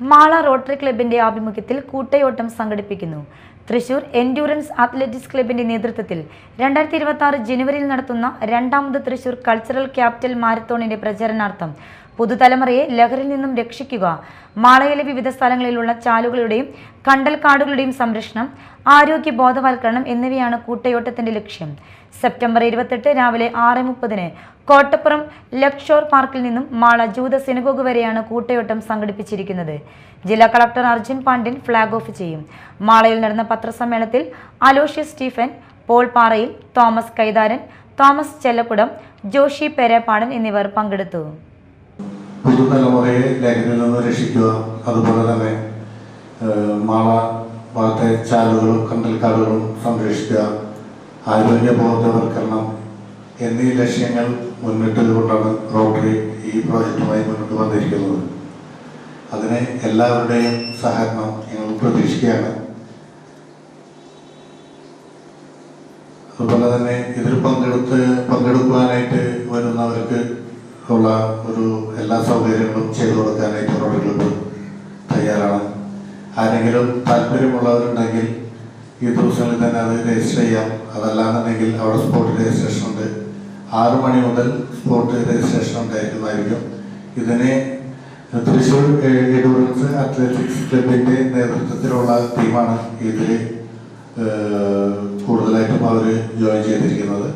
Mala rotary ക്ലബിന്റെ ആഭിമുഖ്യത്തിൽ കൂട്ടയോട്ടം സംഘടിപ്പിക്കുന്നു. തൃശൂർ എൻഡ്യൂറൻസ് അത്ലറ്റിക്സ് ക്ലബിന്റെ നേതൃത്വത്തിൽ രണ്ടായിരത്തി ഇരുപത്തി ആറ് ജനുവരിയിൽ നടത്തുന്ന രണ്ടാമത് തൃശൂർ കൾച്ചറൽ ക്യാപിറ്റൽ മാരത്തോണിന്റെ പ്രചരണാർത്ഥം പുതുതലമുറയെ ലഹരിയിൽ നിന്നും രക്ഷിക്കുക മാളയിലെ വിവിധ സ്ഥലങ്ങളിലുള്ള ചാലുകളുടെയും കണ്ടൽക്കാടുകളുടെയും സംരക്ഷണം ആരോഗ്യ ബോധവൽക്കരണം എന്നിവയാണ് കൂട്ടയോട്ടത്തിന്റെ ലക്ഷ്യം. സെപ്റ്റംബർ ഇരുപത്തെട്ട് രാവിലെ ആറ് മുപ്പതിന് കോട്ടപ്പുറം ലക്ഷോർ പാർക്കിൽ നിന്നും മാള ജൂത സിനഗോഗ് വരെയാണ് കൂട്ടയോട്ടം സംഘടിപ്പിച്ചിരിക്കുന്നത്. ജില്ലാ collector Arjun Pandian flag off ചെയ്യും. മാളയിൽ നടന്ന പത്രസമ്മേളനത്തിൽ Aloysius Stephen Paul Parayil Thomas Kaitharan Thomas Chellakkudam Joshi Perepadan എന്നിവർ പങ്കെടുത്തു. പുതുതലമുറയെ ലഹരിയിൽ നിന്ന് രക്ഷിക്കുക അതുപോലെ തന്നെ മാള ഭാഗത്തെ ചാലുകളും കണ്ടൽക്കാടുകളും സംരക്ഷിക്കുക ആരോഗ്യ ബോധവൽക്കരണം എന്നീ ലക്ഷ്യങ്ങൾ മുന്നിട്ടുകൊണ്ടാണ് റോട്ടറി ഈ പ്രോജക്റ്റുമായി മുന്നോട്ട് വന്നിരിക്കുന്നത്. അതിന് എല്ലാവരുടെയും സഹകരണം ഞങ്ങൾ പ്രതീക്ഷിക്കുകയാണ്. അതുപോലെ തന്നെ ഇതിൽ പങ്കെടുത്ത് പങ്കെടുക്കുവാനായിട്ട് വരുന്നവർക്ക് ഉള്ള ഒരു എല്ലാ സൗകര്യങ്ങളും ചെയ്തു കൊടുക്കാനായിട്ട് റോഡ് ക്ലബ്ബ് തയ്യാറാണ്. ആരെങ്കിലും താല്പര്യമുള്ളവരുണ്ടെങ്കിൽ ഈ ദിവസങ്ങളിൽ തന്നെ അത് രജിസ്റ്റർ ചെയ്യാം. അതല്ലാന്നുണ്ടെങ്കിൽ അവിടെ സ്പോട്ട് രജിസ്ട്രേഷൻ ഉണ്ട്. ആറു മണി മുതൽ സ്പോട്ട് രജിസ്ട്രേഷൻ ഉണ്ടായിരിക്കുന്നതായിരിക്കും ഇതിനെ തൃശ്ശൂർ എഡൂറൻസ് അത്ലറ്റിക്സ് ക്ലബിന്റെ നേതൃത്വത്തിലുള്ള ടീമാണ് ഇതിൽ കൂടുതലായിട്ടും അവർ ജോയിൻ ചെയ്തിരിക്കുന്നത്.